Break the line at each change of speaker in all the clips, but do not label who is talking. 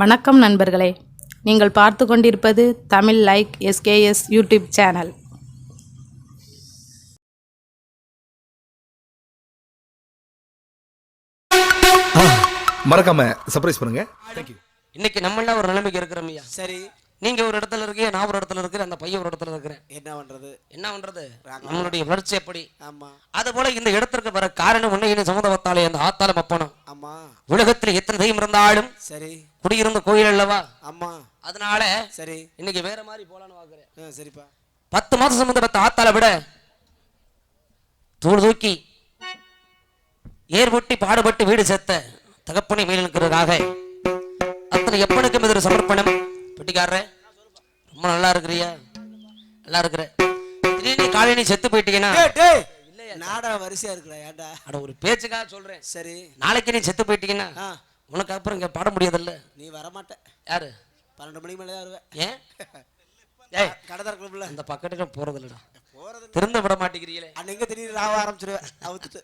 வணக்கம் நண்பர்களே. நீங்கள் பார்த்து கொண்டிருப்பது Tamil like SKS YouTube channel.
மறக்காம சர்ப்ரைஸ் பண்ணுங்க.
இன்னைக்கு நம்மளாம் ஒரு நிலைமைக்கு இருக்கிறோம்
சரி.
நீங்க ஒரு இடத்துல இருக்கீங்க நான் ஒரு இடத்துல இருக்கிறேன் அந்த பையன் ஒரு இடத்துல இருக்கிறேன்.
என்ன பண்றது?
என்ன பண்றது? நம்மளுடைய வளர்ச்சி எப்படி?
ஆமா.
அது போல இந்த இடத்திற்கு வர காரணம் உன்னை சமுதாயத்தாலே அந்த ஆத்தாலும் அப்பனும்
ஆமா.
உலகத்தில் எத்தனை தெய்வம் இருந்தாலும்
சரி.
குடியிருந்த கோயில் அல்லவா?
ஆமா.
அதனால
சரி.
இன்னைக்கு வேற மாதிரி போலான்னு பாக்குறேன்
ஆ, சரிப்பா.
பத்து மாதம் சம்பந்த பத்த ஆத்தால விட தூள் தூக்கி ஏர்பொட்டி பாடுபட்டு வீடு செத்த தகப்பனை மேல் இருக்கிறதுக்காக அத்தனை எப்பனுக்கும் இது ஒரு சமர்ப்பணம். பெட்டிக்காரரே ரொம்ப நல்லா இருக்கிறியா. நல்லா இருக்கிற. திடீர்னு காலையில நீ செத்து போயிட்டீங்கன்னா
நாடகம் வரிசையா இருக்குடா ஏன்டா?
அட ஒரு பேச்சுக்காக சொல்றேன்.
சரி.
நாளைக்கு நீ செத்து போயிட்டீங்கன்னா உனக்கு அப்புறம் இங்க பாட முடியாதுல்ல.
நீ வரமாட்ட.
யாரு?
பன்னெண்டு மணிக்கு மேலே தான் வருவேன்
ஏன்? ஏய்
கடை திறக்கணும்ல
அந்த பக்கத்துல போறது இல்லடா
போறது
திருந்த விட மாட்டேங்கிறீங்களே.
அன்னைக்கு திடீர்னு ராவ ஆரம்பிச்சிருவேன் அவுத்துட்டு.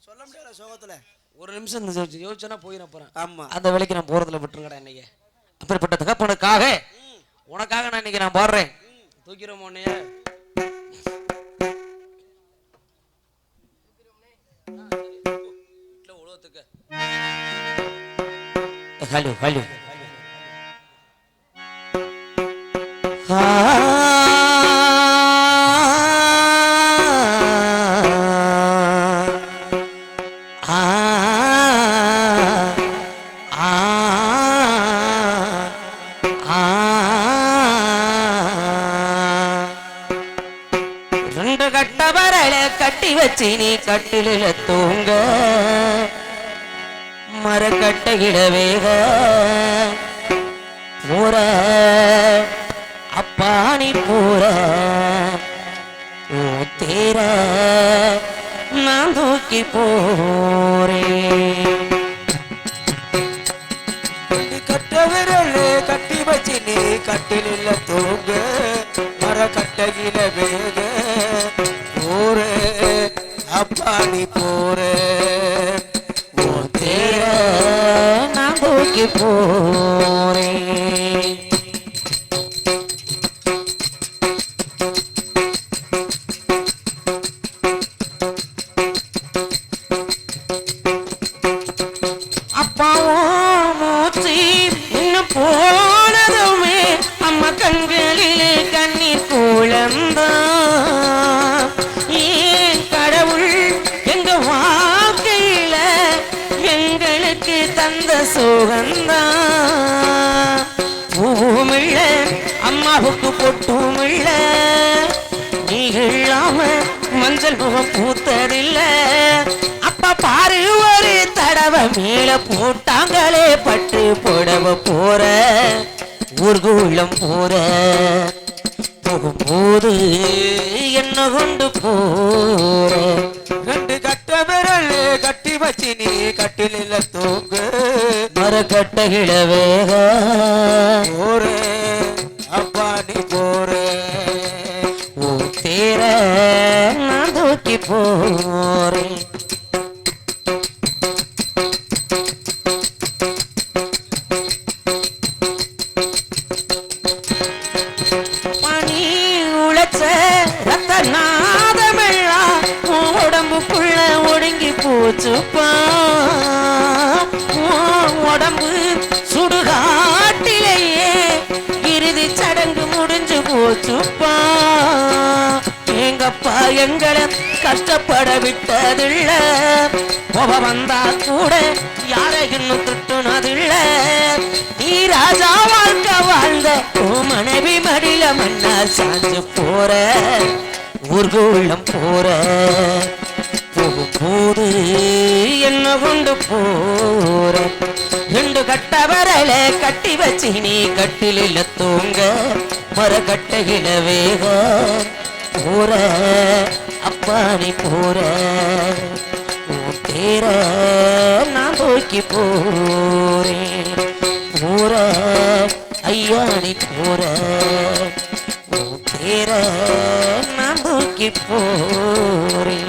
சொல்ல முடியாது சோகத்துல.
ஒரு நிமிஷம் இந்த யோசி- யோசிச்சேன்னா போயிட போறேன்.
ஆமா.
அந்த வேலைக்கு நான் போறதுல விட்டுருங்கடா இன்னைக்கு அப்படிப்பட்ட தகப்பனுக்காக உனக்காக நான் இன்னைக்கு நான் பாடுறேன். தூக்கிறோம் உன்னைய. ஹலோ. ஹலோ. ஆ. ரெண்டு கட்ட வரல கட்டி வச்சு நீ கட்டில தூங்க. மரக்கட்டையிட வேக போற அப்பா நீ போற தேர. நான் தூக்கி போறேன்.
கட்ட விரல் கட்டி வச்சு நீ கட்டில தூங்க. கட்டகில வேக போற அப்பா நீ போற.
ஓ அப்பாவும் மூச்சு இன்னும் போனதுமே அம்மா கண்களிலே கண் கூழந்தான் ஏன் கடவுள் எங்க வாழ்க்கையில எங்களுக்கு தந்த சுகந்தா? பூவும் இல்ல அம்மாவுக்கு பொட்டும் இல்ல நீ இல்லாம மஞ்சள் முகம் பூத்ததில்ல. அப்ப பாரு ஒரு தடவை மேல போட்டாங்களே பட்டு புடவ போற. ஊர்கூலம் போற. போகும்போது என்ன கொண்டு போற?
ரெண்டு கட்ட விரல் கட்டி வச்சு நீ கட்டில தூங்க.
மரக்கட்டையில வேக.
போற அப்பா நீ போற.
ஓ தேர நான் தூக்கி போறேன். உடம்புக்குள்ள ஒடுங்கி போச்சுப்பா. உடம்பு சுடுகாட்டிலேயே. இறுதி சடங்கு முடிஞ்சு போச்சுப்பா. எங்கப்பா எங்களை கஷ்டப்பட விட்டதில்ல. கோப வந்தா கூட யாரை இன்னும் திட்டுனதில்ல. நீ ராஜா வாழ்க்கை வாழ்ந்த ஓ மனைவி மடியில மண்ணா சாஞ்சு போற. ஊர்கோளம் போற. போது என்ன கொண்டு போற ரெண்டு கட்ட வரல கட்டி வச்சு நீ கட்டில தூங்க மர கட்டையில வேக போற அப்பா நீ போற உன் தேர நான் போக்கி போறேன். போற ஐயா நீ போற உன் தேர நான் போக்கி போறேன்.